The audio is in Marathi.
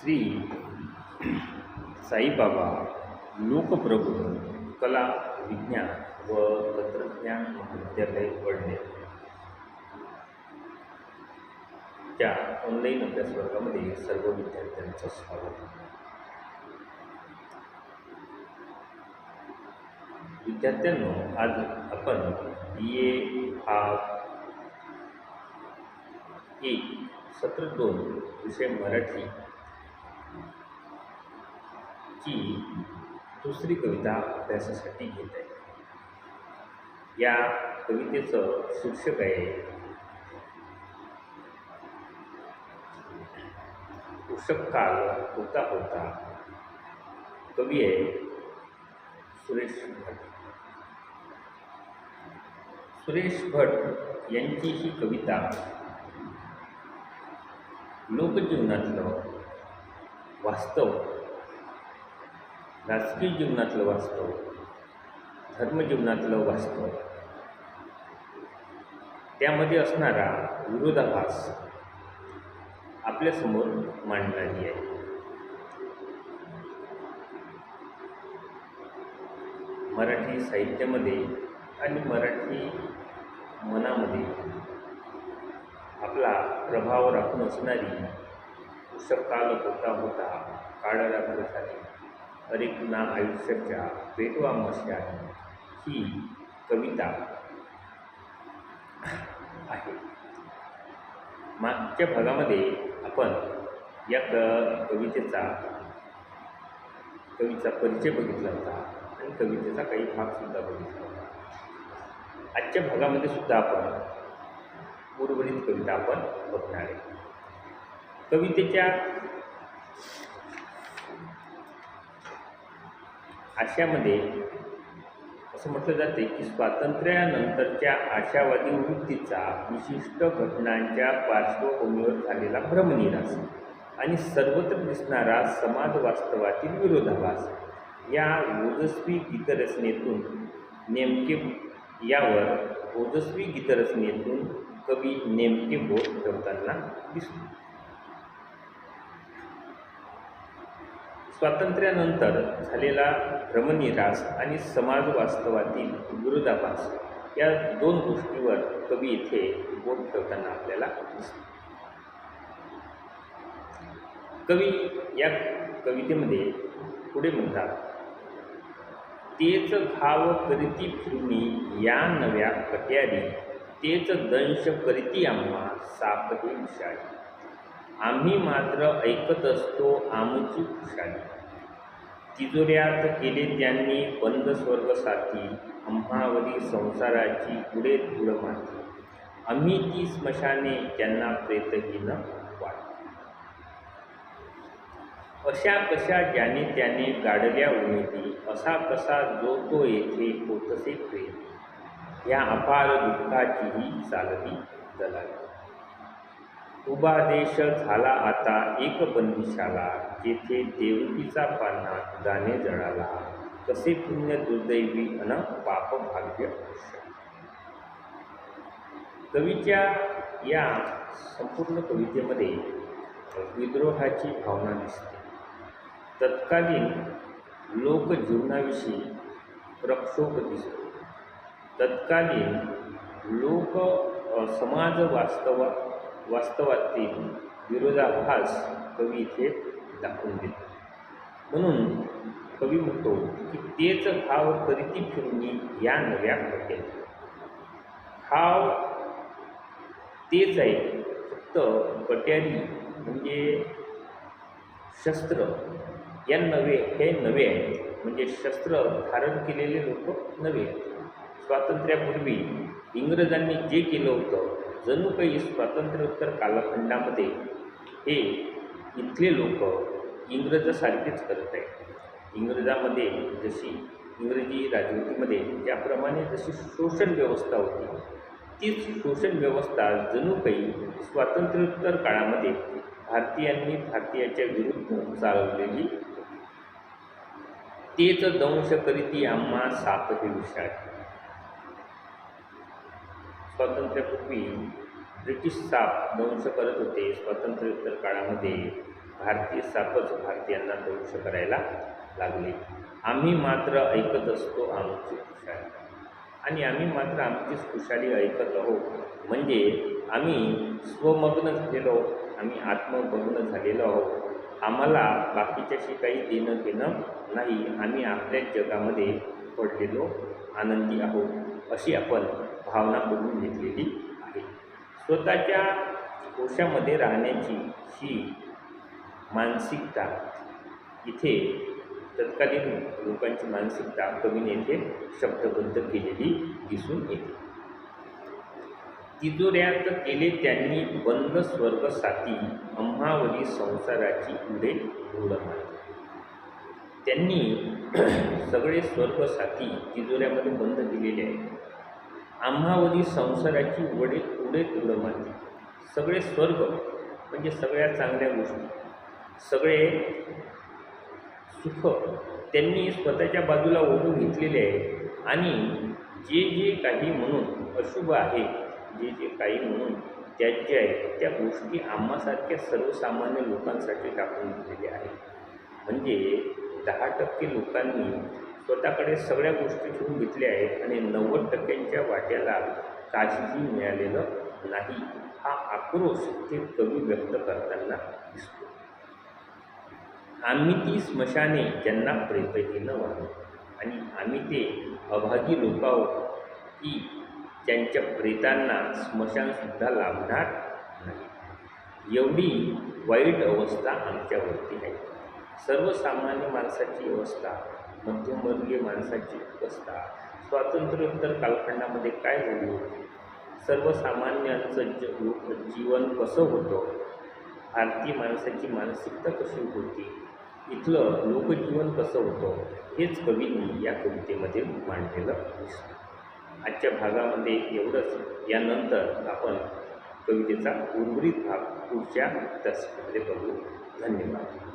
श्री साईबाबा लोकप्रभू कला विज्ञान व तंत्रज्ञान महाविद्यालय वडनेर त्या ऑनलाईन अभ्यास वर्गामध्ये सर्व विद्यार्थ्यांचं स्वागत. विद्यार्थ्यांनो, आज आपण बी ए भाग एक सत्र दोन विषय मराठी ची दुसरी कविता अभ्यासासाठी घेत या कवितेचं शीर्षक आहे उषक्काल होता होता कवी आहे सुरेश भट सुरेश भट यांची ही कविता लोकजीवनातलं वास्तव राजकीय जीवनातलं वास्तव धर्मजीवनातलं वास्तव त्यामध्ये असणारा विरोधाभास आपल्यासमोर मांडणारी आहे. मराठी साहित्यामध्ये आणि मराठी मनामध्ये आपला प्रभाव राखून असणारी पुस्तकाल होता होता काळ रात्र झाली. अरेक ना आयुष्याच्या पेटवा मस्या ही कविता आहे. मागच्या भागामध्ये आपण या क कवितेचा कवीचा परिचय बघितला होता आणि कवितेचा काही भागसुद्धा बघितला होता. आजच्या भागामध्ये सुद्धा आपण उर्वरित कविता आपण बघणार आहे. कवितेच्या आशामध्ये असं म्हटलं जाते की स्वातंत्र्यानंतरच्या आशावादी वृत्तीचा विशिष्ट घटनांच्या पार्श्वभूमीवर झालेला भ्रमनिरास आणि सर्वत्र दिसणारा समाज वास्तवातील विरोधाभास. या ओजस्वी गीतरचनेतून नेमके यावर ओजस्वी गीतरचनेतून कवी नेमके बोध ठेवताना दिसतो. स्वातंत्र्यानंतर झालेला भ्रमनिरास आणि समाजवास्तवातील विरोधाभास या दोन गोष्टीवर कवी इथे बोट ठेवताना आपल्याला कवी या कवितेमध्ये पुढे म्हणतात तेच घाव करीती फिरुनी या नव्या कट्यारी तेच दंश करीती आम्हा सापहे विषाळी आम्ही मात्र ऐकत असतो आमची खुशाली. तिजोऱ्यात केले त्यांनी बंद स्वर्गसाथी आम्हावरी संसाराची पुढे धूळ माती आम्ही ती स्मशाने त्यांना प्रेतहीन वाट अशा कशा ज्याने त्याने गाडल्या उमेदी असा कसा जो तो येथे होतसे प्रेम. या अपार दुःखाचीही चालली दलाली उभा देश झाला आता एक बंदिशाला जेथे देवकीचा पाना दाने जळाला. कसे पुण्य दुर्दैवी अन पाप भाग्य कवीच्या या संपूर्ण कवितेमध्ये विद्रोहाची भावना दिसते. तत्कालीन लोकजीवनाविषयी प्रक्षोभ दिसतो. तत्कालीन लोक समाज वास्तवात वास्तवातील विरोधाभास कवी इथे दाखवून देतो म्हणून कवी म्हणतो की तेच भाव करीती फिरुनी या नव्या कट्या भाव तेच आहे. फक्त कट्यारी म्हणजे शस्त्र. या नवे हे नवे आहेत म्हणजे शस्त्र धारण केलेले लोक नवे आहेत. स्वातंत्र्यापूर्वी इंग्रजांनी जे केलं होतं जणू काही स्वातंत्र्योत्तर कालखंडामध्ये हे इथले लोक इंग्रजासारखेच करत आहेत. इंग्रजामध्ये जशी इंग्रजी राजवटीमध्ये ज्याप्रमाणे जशी शोषण व्यवस्था होती तीच शोषण व्यवस्था जणू काही स्वातंत्र्योत्तर काळामध्ये भारतीयांनी भारतीयाच्या विरुद्ध चालवलेली तेच दंश करीती आम्हा साप हे विषारी स्वातंत्र्यापूर्वी ब्रिटिश साप दंश करत होते. स्वातंत्र्योत्तर काळामध्ये भारतीय सापच भारतीयांना दंश करायला लागले. आम्ही मात्र ऐकत असतो आमची खुशाली. आणि आम्ही मात्र आमचीच खुशाली ऐकत आहोत. म्हणजे आम्ही स्वमग्न झालेलो आहोत. आम्ही आत्ममग्न झालेलो आहोत. आम्हाला बाकीच्याशी काही देणं घेणं नाही. आम्ही आपल्याच जगामध्ये पडलेलो आनंदी आहोत. अशी आपण भावना करून घेतलेली आहे. स्वतःच्या कोशामध्ये राहण्याची ही मानसिकता इथे तत्कालीन लोकांची मानसिकता कवीने येथे शब्दबद्ध केलेली दिसून येते. तिजोऱ्यात केले त्यांनी बंद स्वर्ग साथी अंहावरी संसाराची उडे धुळमाती त्यांनी सगळे स्वर्ग साथी तिजोऱ्यामध्ये बंद केलेले आहेत. आम्हावरी संसाराची वडे उडे उडमाती सगळे स्वर्ग म्हणजे सगळ्या चांगल्या गोष्टी. सगळे सुख त्यांनी स्वतःच्या बाजूला ओढून घेतलेले आहे. आणि जे जे काही म्हणून अशुभ आहे जे जे काही म्हणून त्याचे आहे त्या गोष्टी आम्हासारख्या सर्वसामान्य लोकांसाठी टाकून दिलेल्या आहेत. म्हणजे दहा टक्के लोकांनी स्वतःकडे सगळ्या गोष्टी ठेवून घेतल्या आहेत आणि नव्वद टक्क्यांच्या वाट्याला काहीही मिळालेलं नाही. हा आक्रोश ते कवी व्यक्त करताना दिसतो. आम्ही ती स्मशाने ज्यांना प्रेतही न वाटत आणि आम्ही ते अभागी लोक आहोत की त्यांच्या प्रेतांना स्मशानसुद्धा लाभणार नाही. एवढी वाईट अवस्था आमच्यावरती आहे. सर्वसामान्य माणसाची अवस्था मध्यमवर्गीय माणसाची अवस्था. स्वातंत्र्योत्तर कालखंडामध्ये काय झाली होती सर्वसामान्यांचं ज जीवन कसं होतं? भारतीय माणसाची मानसिकता कशी होती? इथलं लोकजीवन कसं होतं? हेच कवींनी या कवितेमध्ये मांडलेलं दिसतं. आजच्या भागामध्ये एवढंच. यानंतर आपण कवितेचा उर्वरित भाग पुढच्या तासामध्ये बघू. धन्यवाद.